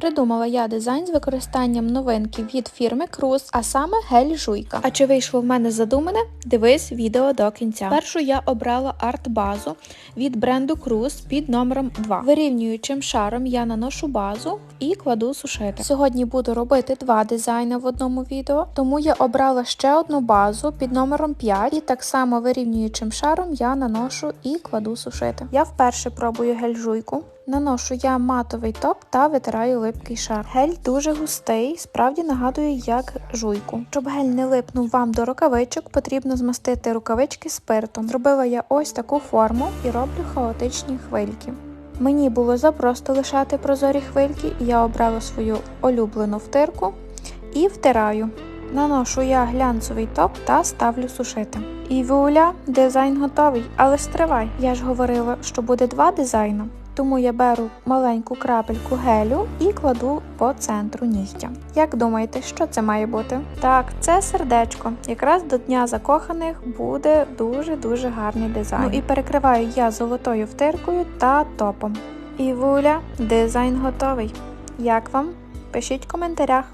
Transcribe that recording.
Придумала я дизайн з використанням новинки від фірми Cruise, а саме гель жуйка. А чи вийшло в мене задумане? Дивись відео до кінця. Першу я обрала арт-базу від бренду Cruise під номером 2. Вирівнюючим шаром я наношу базу і кладу сушити. Сьогодні буду робити два дизайни в одному відео, тому я обрала ще одну базу під номером 5 і так само вирівнюючим шаром я наношу і кладу сушити. Я вперше пробую гель жуйку. Наношу я матовий топ та витираю липкий шар. Гель дуже густий, справді нагадує як жуйку. Щоб гель не липнув вам до рукавичок, потрібно змастити рукавички спиртом. Зробила я ось таку форму і роблю хаотичні хвильки. Мені було запросто лишати прозорі хвильки, я обрала свою улюблену втирку і втираю. Наношу я глянцевий топ та ставлю сушити. І вуля, дизайн готовий, але стривай. Я ж говорила, що буде два дизайни. Тому я беру маленьку крапельку гелю і кладу по центру нігтя. Як думаєте, що це має бути? Так, це сердечко. Якраз до Дня закоханих буде дуже-дуже гарний дизайн. Ну і перекриваю я золотою втиркою та топом. І вуля, дизайн готовий. Як вам? Пишіть в коментарях.